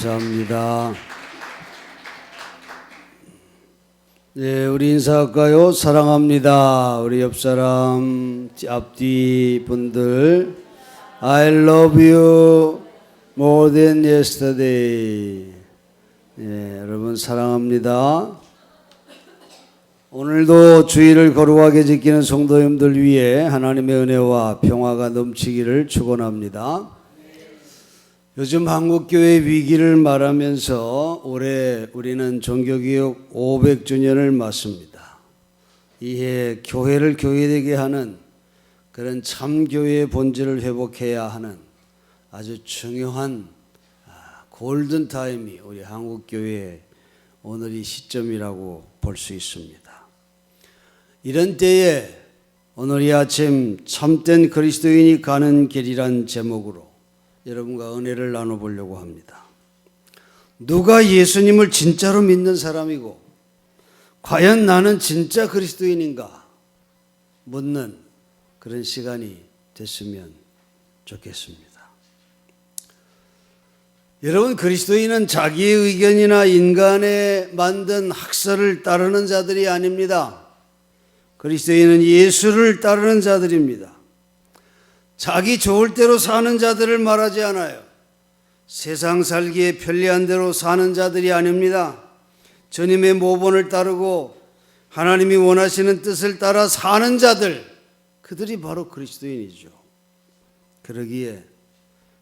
감사합니다. 네, 우리 인사할까요? 사랑합니다. 우리 옆 사람, 앞뒤 분들, I love you more than yesterday. 네, 여러분 사랑합니다. 오늘도 주의를 거룩하게 지키는 성도님들 위해 하나님의 은혜와 평화가 넘치기를 축원합니다. 요즘 한국교회 위기를 말하면서 올해 우리는 종교개혁 500주년을 맞습니다. 이해 교회를 교회되게 하는 그런 참교회의 본질을 회복해야 하는 아주 중요한 아, 골든타임이 우리 한국교회의 오늘 이 시점이라고 볼 수 있습니다. 이런 때에 오늘 이 아침 참된 그리스도인이 가는 길이란 제목으로 여러분과 은혜를 나눠보려고 합니다. 누가 예수님을 진짜로 믿는 사람이고 과연 나는 진짜 그리스도인인가 묻는 그런 시간이 됐으면 좋겠습니다. 여러분 그리스도인은 자기의 의견이나 인간의 만든 학설을 따르는 자들이 아닙니다. 그리스도인은 예수를 따르는 자들입니다. 자기 좋을 대로 사는 자들을 말하지 않아요. 세상 살기에 편리한 대로 사는 자들이 아닙니다. 주님의 모본을 따르고 하나님이 원하시는 뜻을 따라 사는 자들, 그들이 바로 그리스도인이죠. 그러기에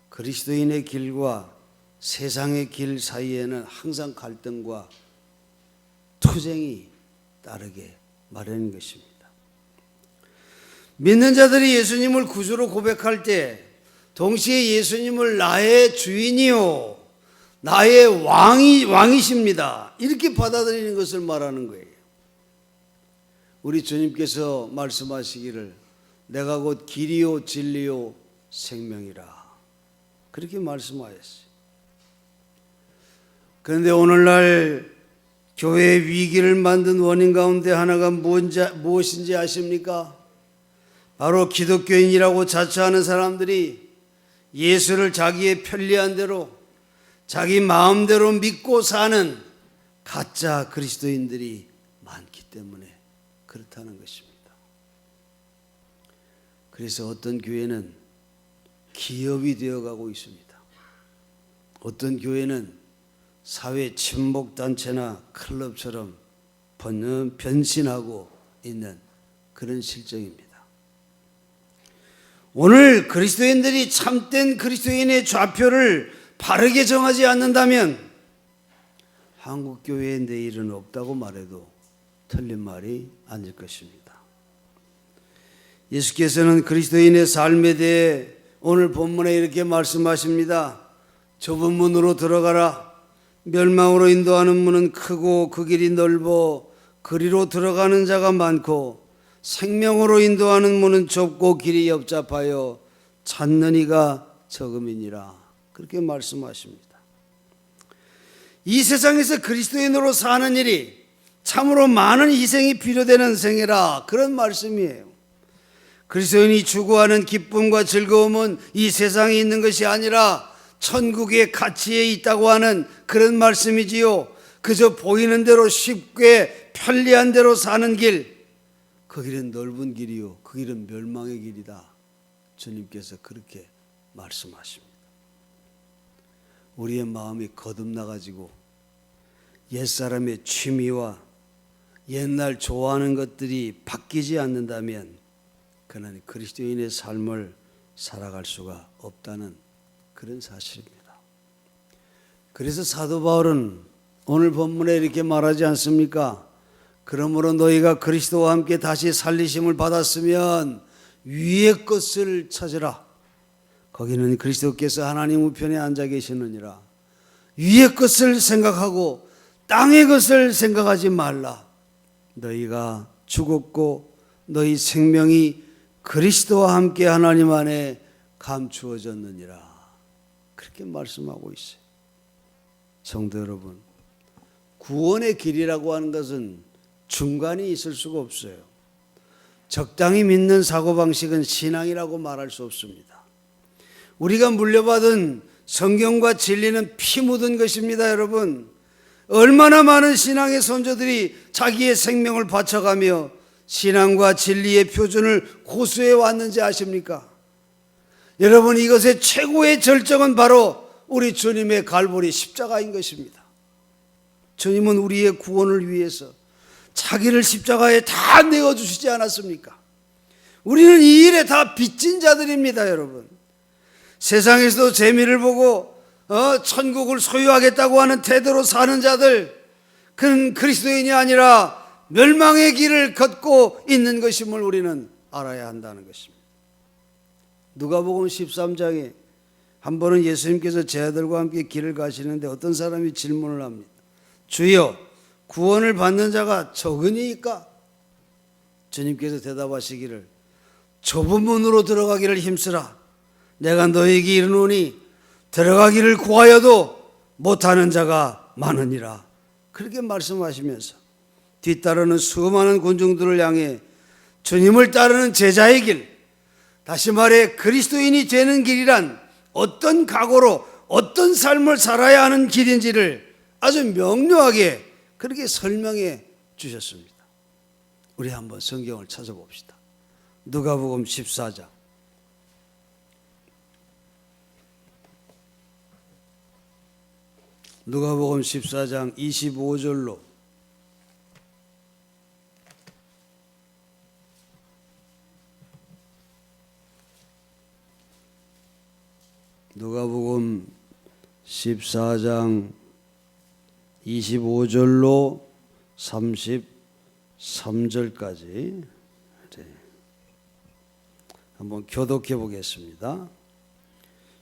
그리스도인의 길과 세상의 길 사이에는 항상 갈등과 투쟁이 따르게 마련인 것입니다. 믿는 자들이 예수님을 구주로 고백할 때 동시에 예수님을 나의 주인이요 나의 왕이 왕이십니다. 이렇게 받아들이는 것을 말하는 거예요. 우리 주님께서 말씀하시기를 내가 곧 길이요 진리요 생명이라 그렇게 말씀하였어요. 그런데 오늘날 교회의 위기를 만든 원인 가운데 하나가 무엇인지 아십니까? 바로 기독교인이라고 자처하는 사람들이 예수를 자기의 편리한 대로 자기 마음대로 믿고 사는 가짜 그리스도인들이 많기 때문에 그렇다는 것입니다. 그래서 어떤 교회는 기업이 되어가고 있습니다. 어떤 교회는 사회 친목 단체나 클럽처럼 변신하고 있는 그런 실정입니다. 오늘 그리스도인들이 참된 그리스도인의 좌표를 바르게 정하지 않는다면 한국 교회의 내일은 없다고 말해도 틀린 말이 아닐 것입니다. 예수께서는 그리스도인의 삶에 대해 오늘 본문에 이렇게 말씀하십니다. 좁은 문으로 들어가라. 멸망으로 인도하는 문은 크고 그 길이 넓어 그리로 들어가는 자가 많고 생명으로 인도하는 문은 좁고 길이 엽잡하여 찾는 이가 적음이니라. 그렇게 말씀하십니다. 이 세상에서 그리스도인으로 사는 일이 참으로 많은 희생이 필요되는 생애라. 그런 말씀이에요. 그리스도인이 추구하는 기쁨과 즐거움은 이 세상에 있는 것이 아니라 천국의 가치에 있다고 하는 그런 말씀이지요. 그저 보이는 대로 쉽게 편리한 대로 사는 길, 그 길은 넓은 길이요. 그 길은 멸망의 길이다. 주님께서 그렇게 말씀하십니다. 우리의 마음이 거듭나 가지고 옛사람의 취미와 옛날 좋아하는 것들이 바뀌지 않는다면 그는 그리스도인의 삶을 살아갈 수가 없다는 그런 사실입니다. 그래서 사도 바울은 오늘 본문에 이렇게 말하지 않습니까? 그러므로 너희가 그리스도와 함께 다시 살리심을 받았으면 위의 것을 찾으라. 거기는 그리스도께서 하나님 우편에 앉아 계시느니라. 위의 것을 생각하고 땅의 것을 생각하지 말라. 너희가 죽었고 너희 생명이 그리스도와 함께 하나님 안에 감추어졌느니라. 그렇게 말씀하고 있어요. 성도 여러분, 구원의 길이라고 하는 것은 중간이 있을 수가 없어요. 적당히 믿는 사고방식은 신앙이라고 말할 수 없습니다. 우리가 물려받은 성경과 진리는 피 묻은 것입니다, 여러분. 얼마나 많은 신앙의 선조들이 자기의 생명을 바쳐가며 신앙과 진리의 표준을 고수해 왔는지 아십니까? 여러분 이것의 최고의 절정은 바로 우리 주님의 갈보리 십자가인 것입니다. 주님은 우리의 구원을 위해서 자기를 십자가에 다 내어 주시지 않았습니까? 우리는 이 일에 다 빚진 자들입니다, 여러분. 세상에서도 재미를 보고 어, 천국을 소유하겠다고 하는 태도로 사는 자들, 그는 그리스도인이 아니라 멸망의 길을 걷고 있는 것임을 우리는 알아야 한다는 것입니다. 누가복음 13장에 한 번은 예수님께서 제 아들과 함께 길을 가시는데 어떤 사람이 질문을 합니다. 주여, 구원을 받는 자가 적으니까? 주님께서 대답하시기를 좁은 문으로 들어가기를 힘쓰라. 내가 너에게 이르노니 들어가기를 구하여도 못하는 자가 많으니라. 그렇게 말씀하시면서 뒤따르는 수많은 군중들을 향해 주님을 따르는 제자의 길, 다시 말해 그리스도인이 되는 길이란 어떤 각오로 어떤 삶을 살아야 하는 길인지를 아주 명료하게 그렇게 설명해 주셨습니다. 우리 한번 성경을 찾아봅시다. 누가복음 14장. 누가복음 14장 25절로 누가복음 14장 25절로 33절까지 한번 교독해 보겠습니다.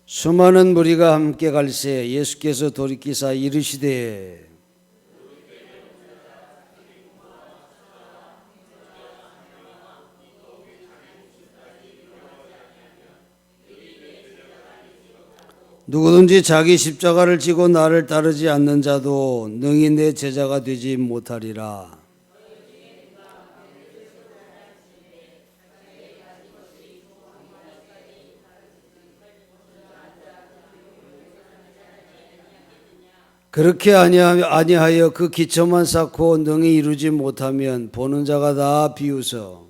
수많은 무리가 함께 갈새 예수께서 돌이키사 이르시되 누구든지 자기 십자가를 지고 나를 따르지 않는 자도 능히 내 제자가 되지 못하리라. 그렇게 아니하- 아니하여 그 기초만 쌓고 능히 이루지 못하면 보는 자가 다 비웃어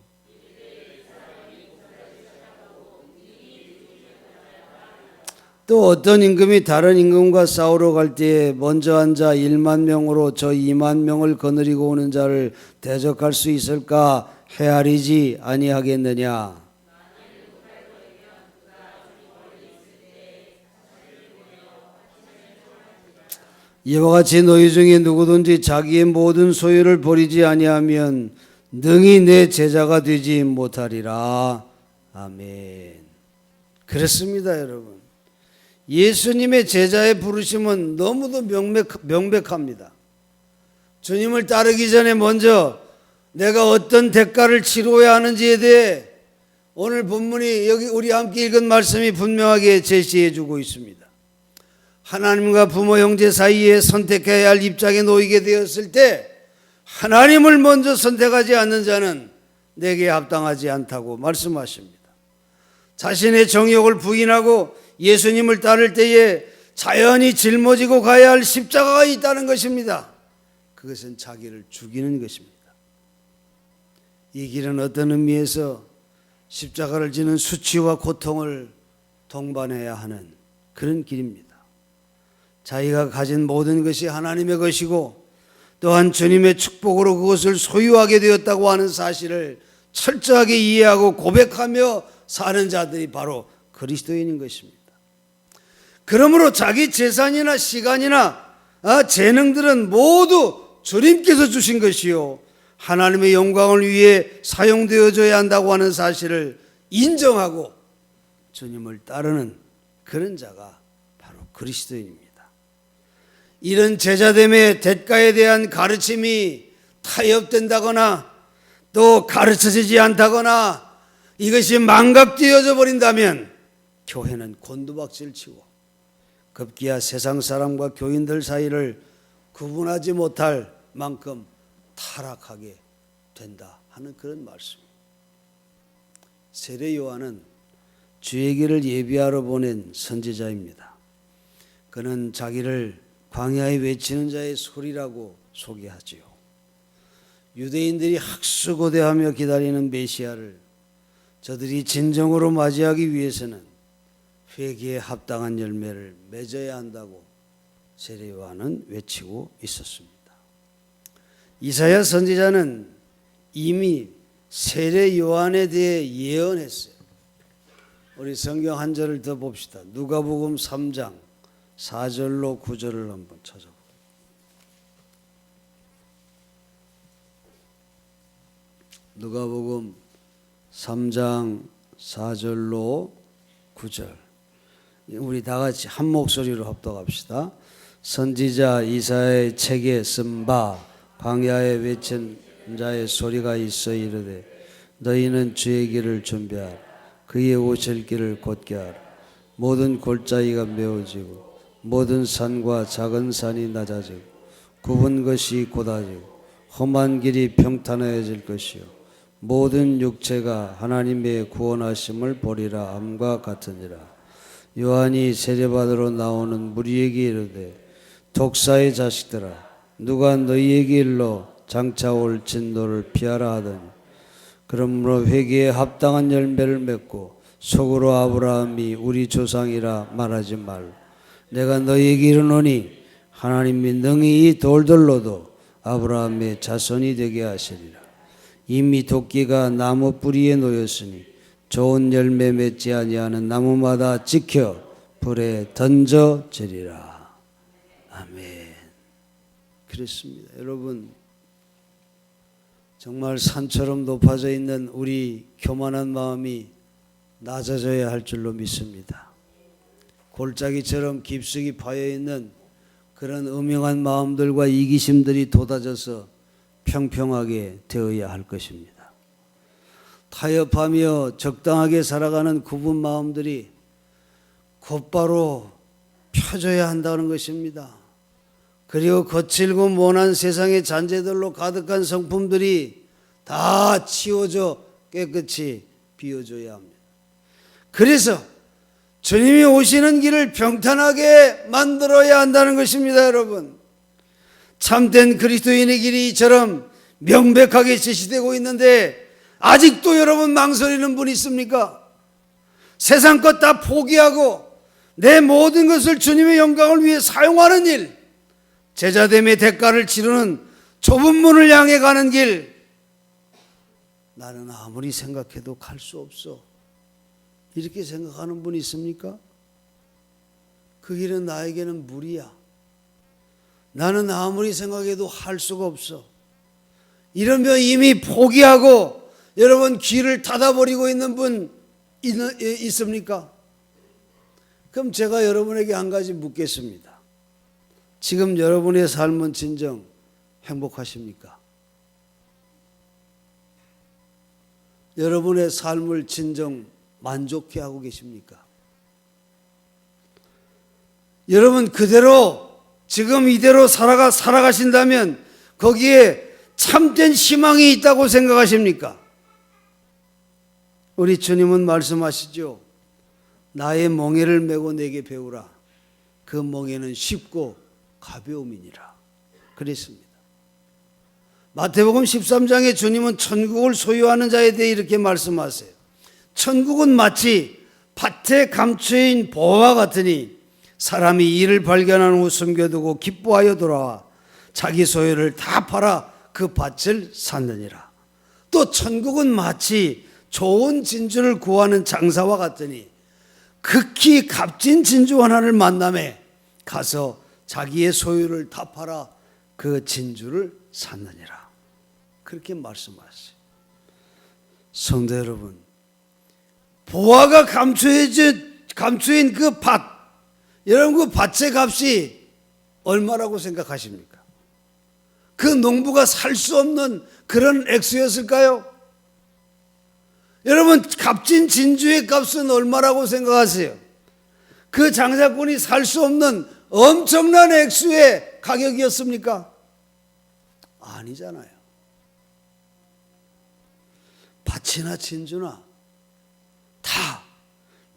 또 어떤 임금이 다른 임금과 싸우러 갈 때에 먼저 앉아 1만 명으로 저 2만 명을 거느리고 오는 자를 대적할 수 있을까 헤아리지 아니하겠느냐 이와 같이 너희 중에 누구든지 자기의 모든 소유를 버리지 아니하면 능히 내 제자가 되지 못하리라. 아멘. 그렇습니다, 여러분. 예수님의 제자의 부르심은 너무도 명백, 명백합니다. 주님을 따르기 전에 먼저 내가 어떤 대가를 치러야 하는지에 대해 오늘 본문이 여기 우리 함께 읽은 말씀이 분명하게 제시해 주고 있습니다. 하나님과 부모 형제 사이에 선택해야 할 입장에 놓이게 되었을 때 하나님을 먼저 선택하지 않는 자는 내게 합당하지 않다고 말씀하십니다. 자신의 정욕을 부인하고 예수님을 따를 때에 자연히 짊어지고 가야 할 십자가가 있다는 것입니다. 그것은 자기를 죽이는 것입니다. 이 길은 어떤 의미에서 십자가를 지는 수치와 고통을 동반해야 하는 그런 길입니다. 자기가 가진 모든 것이 하나님의 것이고 또한 주님의 축복으로 그것을 소유하게 되었다고 하는 사실을 철저하게 이해하고 고백하며 사는 자들이 바로 그리스도인인 것입니다. 그러므로 자기 재산이나 시간이나 아, 재능들은 모두 주님께서 주신 것이요. 하나님의 영광을 위해 사용되어져야 한다고 하는 사실을 인정하고 주님을 따르는 그런 자가 바로 그리스도인입니다. 이런 제자됨의 대가에 대한 가르침이 타협된다거나 또 가르쳐지지 않다거나 이것이 망각되어져 버린다면 교회는 곤두박질 치고 급기야 세상 사람과 교인들 사이를 구분하지 못할 만큼 타락하게 된다 하는 그런 말씀. 세례 요한은 주의 길을 예비하러 보낸 선지자입니다. 그는 자기를 광야에 외치는 자의 소리라고 소개하지요. 유대인들이 학수고대하며 기다리는 메시아를 저들이 진정으로 맞이하기 위해서는 회개에 합당한 열매를 맺어야 한다고 세례 요한은 외치고 있었습니다. 이사야 선지자는 이미 세례 요한에 대해 예언했어요. 우리 성경 한 절을 더 봅시다. 누가복음 3장 4절로 9절을 한번 찾아보세요. 누가복음 3장 4절로 9절. 우리 다 같이 한 목소리로 합독합시다. 선지자 이사의 책에 쓴 바 광야에 외친 자의 소리가 있어 이르되 너희는 주의 길을 준비하라. 그의 오실 길을 곧게 하라. 모든 골짜기가 메워지고 모든 산과 작은 산이 낮아지고 굽은 것이 곧아지고 험한 길이 평탄해질 것이요. 모든 육체가 하나님의 구원하심을 보리라 암과 같으니라 요한이 세례받으러 나오는 무리에게 이르되 독사의 자식들아 누가 너희에게 일러 장차 올 진노를 피하라 하더니 그러므로 회개에 합당한 열매를 맺고 속으로 아브라함이 우리 조상이라 말하지 말. 내가 너희에게 이르노니 하나님이 능히 이 돌들로도 아브라함의 자손이 되게 하시리라. 이미 도끼가 나무 뿌리에 놓였으니 좋은 열매 맺지 아니하는 나무마다 지켜 불에 던져지리라 아멘 그렇습니다 여러분 정말 산처럼 높아져 있는 우리 교만한 마음이 낮아져야 할 줄로 믿습니다. 골짜기처럼 깊숙이 파여 있는 그런 음흉한 마음들과 이기심들이 돋아져서 평평하게 되어야 할 것입니다. 타협하며 적당하게 살아가는 굽은 마음들이 곧바로 펴져야 한다는 것입니다. 그리고 거칠고 모난 세상의 잔재들로 가득한 성품들이 다 치워져 깨끗이 비워줘야 합니다. 그래서 주님이 오시는 길을 평탄하게 만들어야 한다는 것입니다, 여러분. 참된 그리스도인의 길이 이처럼 명백하게 제시되고 있는데 아직도 여러분 망설이는 분 있습니까? 세상 것 다 포기하고 내 모든 것을 주님의 영광을 위해 사용하는 일, 제자됨의 대가를 치르는 좁은 문을 향해 가는 길 나는 아무리 생각해도 갈 수 없어 이렇게 생각하는 분이 있습니까? 그 길은 나에게는 무리야 나는 아무리 생각해도 할 수가 없어 이러면 이미 포기하고 여러분 길을 닫아버리고 있는 분 있- 있습니까? 그럼 제가 여러분에게 한 가지 묻겠습니다 지금 여러분의 삶은 진정 행복하십니까? 여러분의 삶을 진정 만족해 하고 계십니까? 여러분 그대로 지금 이대로 살아가 살아가신다면 거기에 참된 희망이 있다고 생각하십니까? 우리 주님은 말씀하시죠. 나의 멍에를 메고 내게 배우라. 그 멍에는 쉽고 가벼움이니라. 그랬습니다. 마태복음 13장에 주님은 천국을 소유하는 자에 대해 이렇게 말씀하세요. 천국은 마치 밭에 감추인 보화와 같으니 사람이 이를 발견한 후 숨겨두고 기뻐하여 돌아와 자기 소유를 다 팔아 그 밭을 샀느니라. 또 천국은 마치 좋은 진주를 구하는 장사와 같으니 극히 값진 진주 하나를 만남에 가서 자기의 소유를 다 팔아 그 진주를 샀느니라. 그렇게 말씀하세요. 성도 여러분, 보화가 감추어진 감추인 그 밭, 여러분 그 밭의 값이 얼마라고 생각하십니까? 그 농부가 살 수 없는 그런 액수였을까요? 여러분 값진 진주의 값은 얼마라고 생각하세요? 그 장사꾼이 살 수 없는 엄청난 액수의 가격이었습니까? 아니잖아요. 밭이나 진주나 다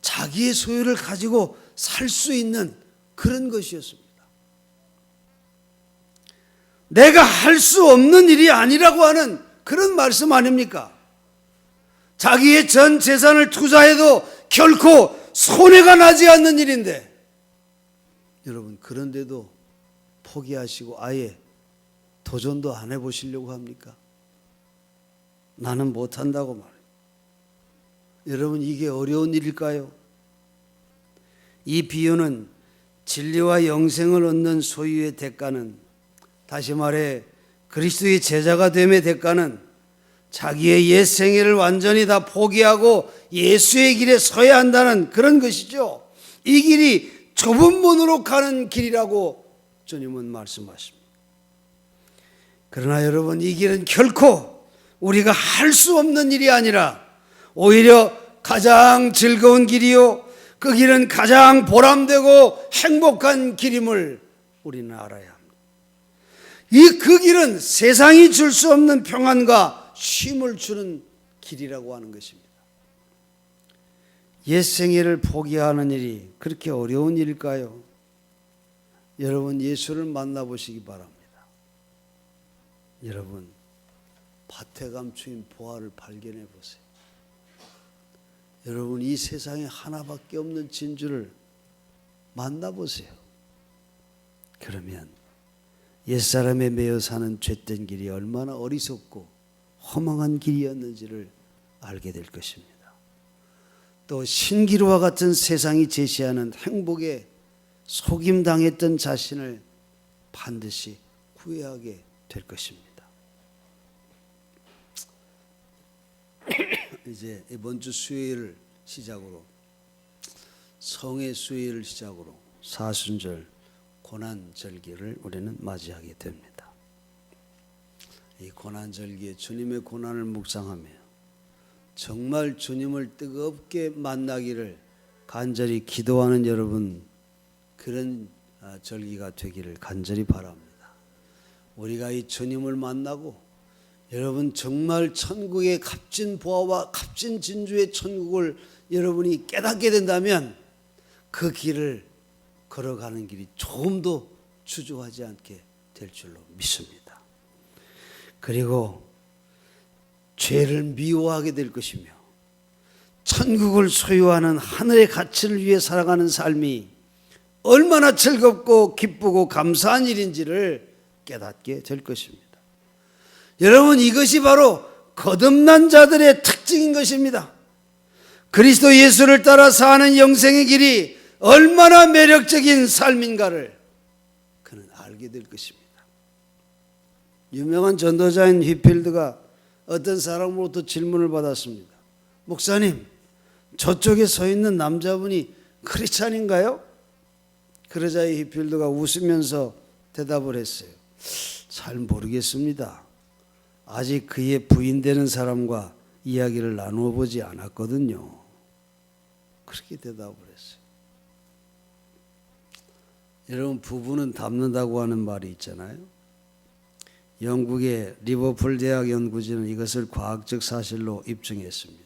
자기의 소유를 가지고 살 수 있는 그런 것이었습니다. 내가 할 수 없는 일이 아니라고 하는 그런 말씀 아닙니까? 자기의 전 재산을 투자해도 결코 손해가 나지 않는 일인데 여러분 그런데도 포기하시고 아예 도전도 안 해보시려고 합니까? 나는 못한다고 말해요. 여러분 이게 어려운 일일까요? 이 비유는 진리와 영생을 얻는 소유의 대가는 다시 말해 그리스도의 제자가 됨의 대가는 자기의 옛 생애를 완전히 다 포기하고 예수의 길에 서야 한다는 그런 것이죠. 이 길이 좁은 문으로 가는 길이라고 주님은 말씀하십니다. 그러나 여러분 이 길은 결코 우리가 할 수 없는 일이 아니라 오히려 가장 즐거운 길이요. 그 길은 가장 보람되고 행복한 길임을 우리는 알아야 합니다. 이 그 길은 세상이 줄 수 없는 평안과 쉼을 주는 길이라고 하는 것입니다. 옛 생애를 포기하는 일이 그렇게 어려운 일일까요? 여러분 예수를 만나보시기 바랍니다. 여러분 밭에 감추인 보화를 발견해 보세요. 여러분 이 세상에 하나밖에 없는 진주를 만나보세요. 그러면 옛사람에 매여 사는 죄된 길이 얼마나 어리석고 허망한 길이었는지를 알게 될 것입니다. 또 신기루와 같은 세상이 제시하는 행복에 속임당했던 자신을 반드시 후회하게 될 것입니다. 이제 이번 주 수요일을 시작으로 성의 수요일을 시작으로 사순절 고난 절기를 우리는 맞이하게 됩니다. 이 고난절기에 주님의 고난을 묵상하며 정말 주님을 뜨겁게 만나기를 간절히 기도하는 여러분 그런 아, 절기가 되기를 간절히 바랍니다. 우리가 이 주님을 만나고 여러분 정말 천국의 값진 보화와 값진 진주의 천국을 여러분이 깨닫게 된다면 그 길을 걸어가는 길이 조금도 주저하지 않게 될 줄로 믿습니다. 그리고 죄를 미워하게 될 것이며 천국을 소유하는 하늘의 가치를 위해 살아가는 삶이 얼마나 즐겁고 기쁘고 감사한 일인지를 깨닫게 될 것입니다. 여러분 이것이 바로 거듭난 자들의 특징인 것입니다. 그리스도 예수를 따라 사는 영생의 길이 얼마나 매력적인 삶인가를 그는 알게 될 것입니다. 유명한 전도자인 휘필드가 어떤 사람으로부터 질문을 받았습니다. 목사님, 저쪽에 서 있는 남자분이 크리스찬인가요? 그러자 이 휘필드가 웃으면서 대답을 했어요. 잘 모르겠습니다. 아직 그의 부인 되는 사람과 이야기를 나누어 보지 않았거든요. 그렇게 대답을 했어요. 여러분 부부는 닮는다고 하는 말이 있잖아요. 영국의 리버풀 대학 연구진은 이것을 과학적 사실로 입증했습니다.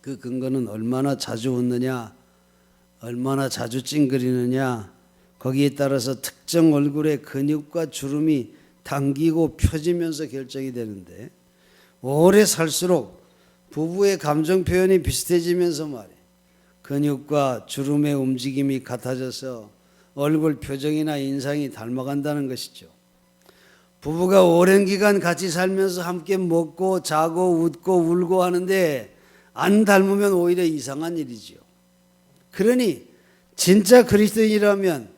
그 근거는 얼마나 자주 웃느냐, 얼마나 자주 찡그리느냐, 거기에 따라서 특정 얼굴의 근육과 주름이 당기고 펴지면서 결정이 되는데 오래 살수록 부부의 감정 표현이 비슷해지면서 말이에요. 근육과 주름의 움직임이 같아져서 얼굴 표정이나 인상이 닮아간다는 것이죠. 부부가 오랜 기간 같이 살면서 함께 먹고 자고 웃고 울고 하는데 안 닮으면 오히려 이상한 일이지요. 그러니 진짜 그리스도인이라면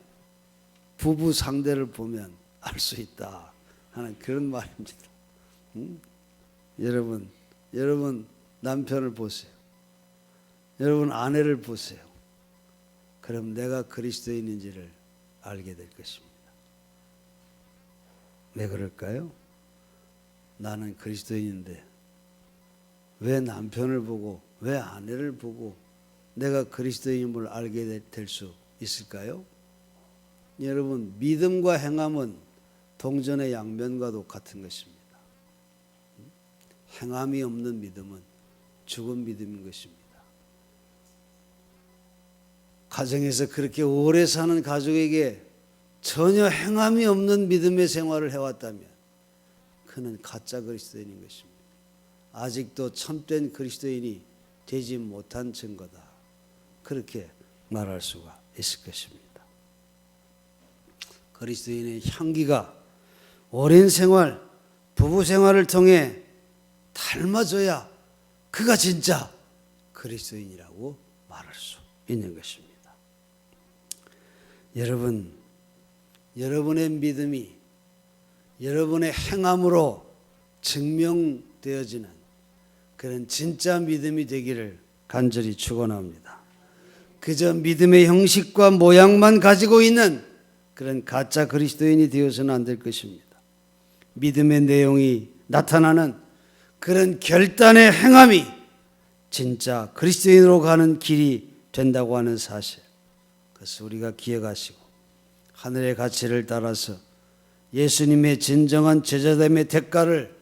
부부 상대를 보면 알 수 있다 하는 그런 말입니다. 음? 여러분, 여러분 남편을 보세요. 여러분 아내를 보세요. 그럼 내가 그리스도인인지를 알게 될 것입니다. 왜 그럴까요? 나는 그리스도인인데 왜 남편을 보고 왜 아내를 보고 내가 그리스도인임을 알게 될 수 있을까요? 여러분 믿음과 행함은 동전의 양면과도 같은 것입니다. 행함이 없는 믿음은 죽은 믿음인 것입니다. 가정에서 그렇게 오래 사는 가족에게 전혀 행함이 없는 믿음의 생활을 해왔다면 그는 가짜 그리스도인인 것입니다. 아직도 참된 그리스도인이 되지 못한 증거다. 그렇게 말할 수가 있을 것입니다. 그리스도인의 향기가 오랜 생활, 부부 생활을 통해 닮아져야 그가 진짜 그리스도인이라고 말할 수 있는 것입니다. 여러분, 여러분의 믿음이 여러분의 행함으로 증명되어지는 그런 진짜 믿음이 되기를 간절히 축원합니다. 그저 믿음의 형식과 모양만 가지고 있는 그런 가짜 그리스도인이 되어서는 안 될 것입니다. 믿음의 내용이 나타나는 그런 결단의 행함이 진짜 그리스도인으로 가는 길이 된다고 하는 사실. 그것을 우리가 기억하시고 하늘의 가치를 따라서 예수님의 진정한 제자됨의 대가를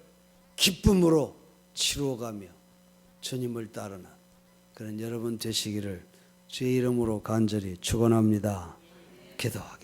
기쁨으로 치루어가며 주님을 따르는 그런 여러분 되시기를 주의 이름으로 간절히 축원합니다. 기도하겠습니다.